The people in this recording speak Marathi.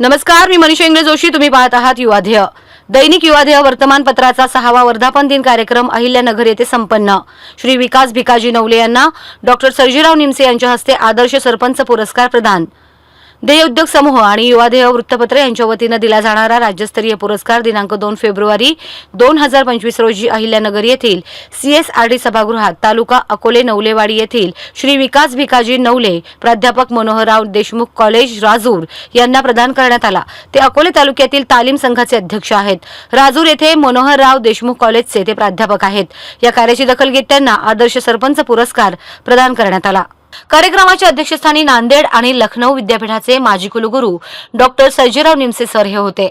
नमस्कार मी मनीषा इंग्रज जोशी. तुम्ही पाहत आहात युवाध्येय दैनिक युवाध्येय वर्तमानपत्राचा सहावा वर्धापन दिन कार्यक्रम अहिल्यानगर येथे संपन्न. श्री विकास भिकाजी नवले यांना डॉक्टर सर्जीराव निमसे यांच्या हस्ते आदर्श सरपंच पुरस्कार प्रदान. देय उद्योग समूह आणि युवादेह वृत्तपत्र यांच्या वतीनं दिला जाणारा राज्यस्तरीय पुरस्कार दिनांक दोन फेब्रुवारी दोन हजार पंचवीस रोजी अहिल्यानगर येथील सीएसआरडी सभागृहात तालुका अकोले नवलेवाडी येथील श्री विकास भिकाजी नवले प्राध्यापक मनोहरराव देशमुख कॉलेज राजूर यांना प्रदान करण्यात आला. ते अकोले तालुक्यातील तालीम संघाचे अध्यक्ष आहेत. राजूर येथे मनोहरराव देशमुख कॉलेजचे ते प्राध्यापक आहेत. या कार्याची दखल घेत त्यांना आदर्श सरपंच पुरस्कार प्रदान करण्यात आला. कार्यक्रमाच्या अध्यक्षस्थानी नांदेड आणि लखनौ विद्यापीठाचे माजी कुलगुरू डॉक्टर सर्जेराव निमसे सर हे होते.